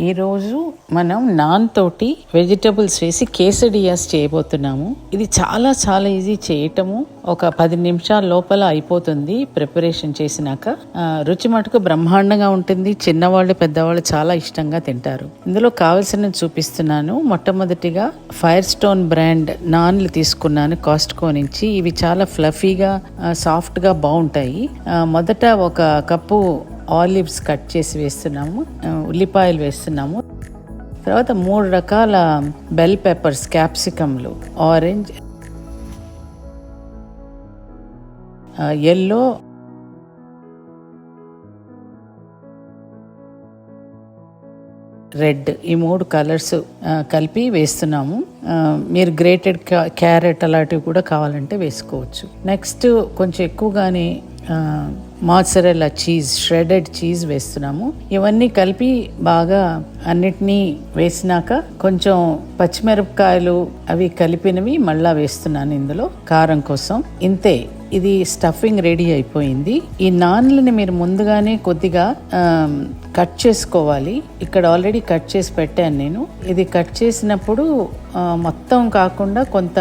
ఈరోజు మనం నాన్ తోటి వెజిటబుల్స్ వేసి కేసడియాస్ చేయబోతున్నాము. ఇది చాలా చాలా ఈజీ చేయటము. ఒక పది నిమిషాల లోపల అయిపోతుంది ప్రిపరేషన్ చేసినాక. రుచి మటుకు బ్రహ్మాండంగా ఉంటుంది. చిన్నవాళ్ళు పెద్దవాళ్ళు చాలా ఇష్టంగా తింటారు. ఇందులో కావలసిన చూపిస్తున్నాను. మొట్టమొదటిగా ఫైర్ స్టోన్ బ్రాండ్ నాన్లు తీసుకున్నాను కాస్ట్కో నుంచి. ఇవి చాలా ఫ్లఫీగా సాఫ్ట్గా బాగుంటాయి. మొదట ఒక కప్పు ఆలివ్స్ కట్ చేసి వేస్తున్నాము ఉల్లిపాయలు వేస్తున్నాము. తర్వాత మూడు రకాల బెల్ పెప్పర్స్ క్యాప్సికమ్లు ఆరెంజ్ ఎల్లో రెడ్ ఈ మూడు కలర్స్ కలిపి వేస్తున్నాము. మీరు గ్రేటెడ్ క్యారెట్ అలాంటివి కూడా కావాలంటే వేసుకోవచ్చు. నెక్స్ట్ కొంచెం ఎక్కువగానే మాత్సరెల్లా చీజ్ ష్రెడెడ్ చీజ్ వేస్తున్నాము. ఇవన్నీ కలిపి బాగా అన్నిటినీ వేసినాక కొంచెం పచ్చిమిరపకాయలు అవి కలిపినవి మళ్ళా వేస్తున్నాను ఇందులో కారం కోసం. ఇంతే ఇది స్టఫింగ్ రెడీ అయిపోయింది. ఈ నాన్లని మీరు ముందుగానే కొద్దిగా కట్ చేసుకోవాలి. ఇక్కడ ఆల్రెడీ కట్ చేసి పెట్టాను నేను. ఇది కట్ చేసినప్పుడు మొత్తం కాకుండా కొంత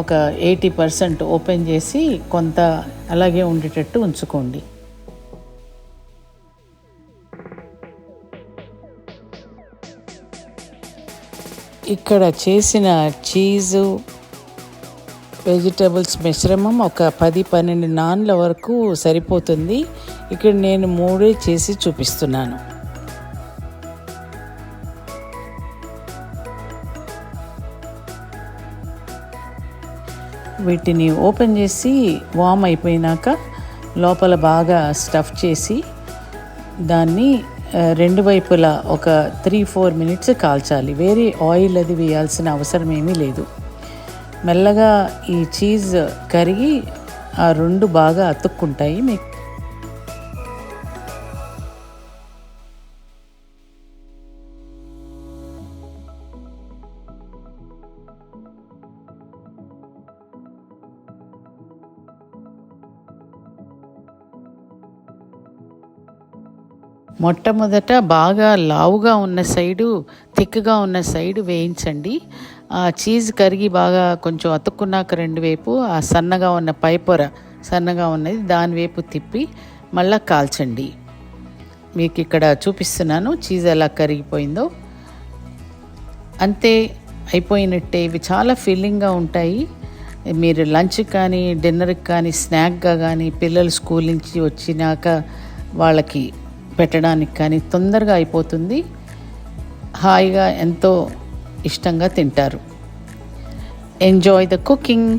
ఒక ఎయిటీ పర్సెంట్ ఓపెన్ చేసి కొంత అలాగే ఉండేటట్టు ఉంచుకోండి. ఇక్కడ చేసిన చీజు వెజిటేబుల్స్ మిశ్రమం ఒక పది పన్నెండు నాన్ల వరకు సరిపోతుంది. ఇక్కడ నేను మూడే చేసి చూపిస్తున్నాను. వీటిని ఓపెన్ చేసి వామ్ అయిపోయినాక లోపల బాగా స్టఫ్ చేసి దాన్ని రెండు వైపులా ఒక త్రీ ఫోర్ మినిట్స్ కాల్చాలి. వేరే ఆయిల్ అది వేయాల్సిన అవసరం ఏమీ లేదు. మెల్లగా ఈ చీజ్ కరిగి ఆ రెండు బాగా అతుక్కుంటాయి మీకు మొట్టమొదట బాగా లావుగా ఉన్న సైడు థిక్గా ఉన్న సైడు వేయించండి. ఆ చీజ్ కరిగి బాగా కొంచెం అతుక్కున్నాక రెండు వైపు ఆ సన్నగా ఉన్న పైపొర సన్నగా ఉన్నది దాని వైపు తిప్పి మళ్ళా కాల్చండి. మీకు ఇక్కడ చూపిస్తున్నాను చీజ్ ఎలా కరిగిపోయిందో. అంతే అయిపోయినట్టే ఇవి చాలా ఫీలింగ్గా ఉంటాయి. మీరు లంచ్ కానీ డిన్నర్కి కానీ స్నాక్గా కానీ పిల్లలు స్కూల్ నుంచి వచ్చినాక వాళ్ళకి పెట్టడానికి కానీ తొందరగా అయిపోతుంది. హాయిగా ఎంతో ఇష్టంగా తింటారు enjoy the cooking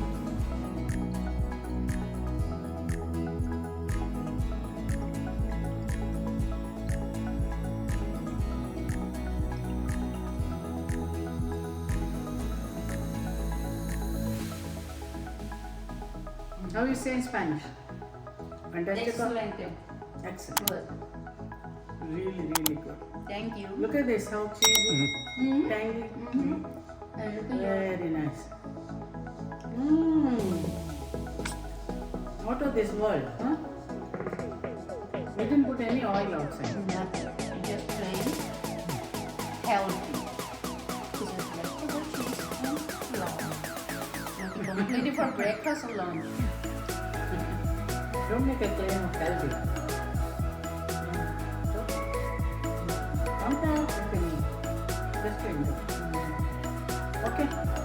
How you say in Spanish? Fantastic. Excelente. Excellent. Good. Really, really good. Thank you. Look at this, how cheesy, Mhm. tangy. Mm-hmm. And look at your- Very nice. Mmm. Out of this world, huh? You didn't put any oil outside. Nothing. Just plain healthy. Just vegetable cheese and lunch. Completely for breakfast or lunch. Don't make a claim of healthy. Okay.